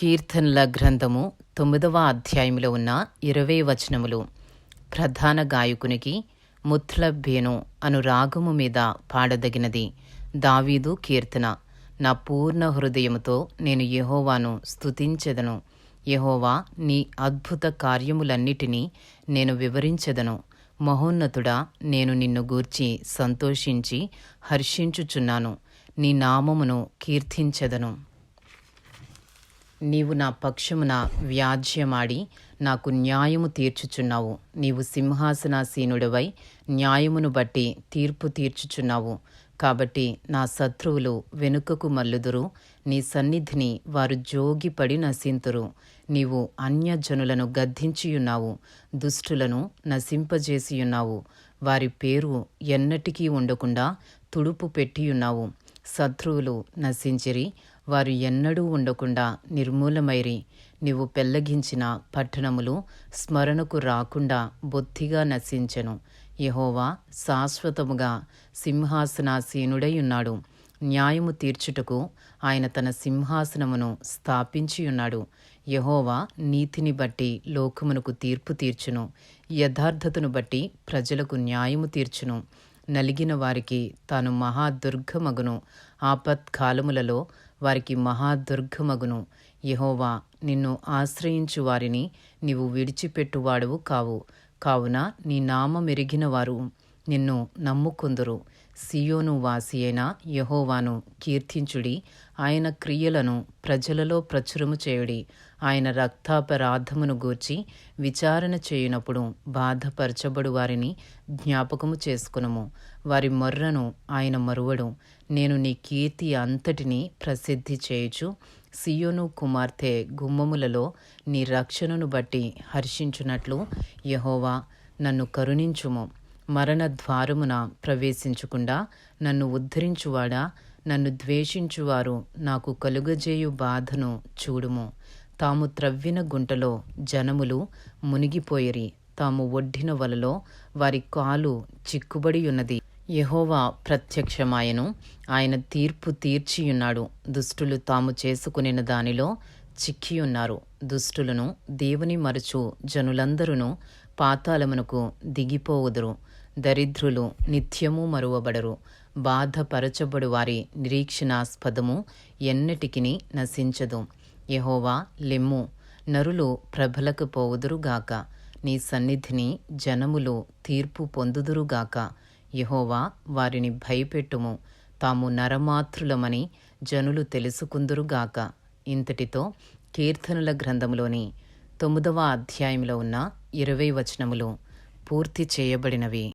కీర్తనల గ్రంథము తొమ్మిదవ అధ్యాయంలో ఉన్న ఇరవై వచనములు. ప్రధాన గాయకునికి ముత్లభ్యను అను రాగము మీద పాడదగినది దావీదు కీర్తన. నా పూర్ణ హృదయముతో నేను యహోవాను స్తుతించెదను. యహోవా నీ అద్భుత కార్యములన్నిటినీ నేను వివరించెదను. మహోన్నతుడా నేను నిన్ను గూర్చి సంతోషించి హర్షించుచున్నాను. నీ నామమును కీర్తించెదను. నీవు నా పక్షమున వ్యాజ్యమాడి నాకు న్యాయము తీర్చుచున్నావు. నీవు సింహాసనాసీనుడివై న్యాయమును బట్టి తీర్పు తీర్చుచున్నావు. కాబట్టి నా శత్రువులు వెనుకకు మల్లుదురు నీ సన్నిధిని వారు జోగిపడి నశింతురు. నీవు అన్యజనులను గద్దించియున్నావు. దుష్టులను నశింపజేసియున్నావు. వారి పేరు ఎన్నటికీ ఉండకుండా తుడుపు పెట్టియున్నావు. శత్రువులు నశించిరి. వారు ఎన్నడూ ఉండకుండా నిర్మూలమైరి నీవు పెళ్ళగించిన పట్టణములు స్మరణకు రాకుండా బొత్తిగా నశించెను. యహోవా శాశ్వతముగా సింహాసనాసీనుడై ఉన్నాడు న్యాయము తీర్చుటకు ఆయన తన సింహాసనమును స్థాపించియున్నాడు. యహోవా నీతిని బట్టి లోకమునకు తీర్పు తీర్చును. యథార్థతను బట్టి ప్రజలకు న్యాయము తీర్చును. నలిగిన వారికి తాను మహాదుర్గమగును. ఆపత్కాలములలో వారికి మహాదుర్గమగును. యహోవా నిన్ను ఆశ్రయించు వారిని నీవు విడిచిపెట్టువాడువు కావు. కావున నీ నామమెరిగిన వారు నిన్ను నమ్ముకుందురు. సియోను వాసి అయిన యహోవాను కీర్తించుడి. ఆయన క్రియలను ప్రజలలో ప్రచురము చేయుడి. ఆయన రక్తాపరాధమును గూర్చి విచారణ చేయునప్పుడు బాధపరచబడు వారిని జ్ఞాపకము చేసుకునము. వారి మొర్రను ఆయన మరువడు. నేను నీ కీర్తి అంతటిని ప్రసిద్ధి చేయుచు. సియోను కుమార్తె గుమ్మములలో నీ రక్షణను బట్టి హర్షించునట్లు యహోవా నన్ను కరుణించుము. మరణ ద్వారమున ప్రవేశించకుండా నన్ను ఉద్ధరించువాడా? నన్ను ద్వేషించువారు నాకు కలుగజేయు బాధను చూడుము. తాము త్రవ్విన గుంటలో జనములు మునిగిపోయిరి. తాము ఒడ్డిన వలలో వారి కాలు చిక్కుబడియున్నది. యహోవా ప్రత్యక్షమాయను. ఆయన తీర్పు తీర్చియున్నాడు. దుష్టులు తాము చేసుకునిన దానిలో చిక్కియున్నారు. దుష్టులను దేవుని మరచు జనులందరూ పాతాళమునకు దిగిపోవుదురు. దరిద్రులు నిత్యము మరువబడరు. బాధపరచబడు వారి నిరీక్షణాస్పదము ఎన్నటికిని నశించదు. యహోవా లెమ్ము నరులు ప్రభలకు పోవుదురుగాక. నీ సన్నిధిని జనములు తీర్పు పొందుదురుగాక. యహోవా వారిని భయపెట్టుము. తాము నరమాతృలమని జనులు తెలుసుకుందురుగాక. ఇంతటితో కీర్తనుల గ్రంథంలోని తొమ్మిదవ అధ్యాయంలో ఉన్న ఇరవై వచనములు పూర్తి చేయబడినవి.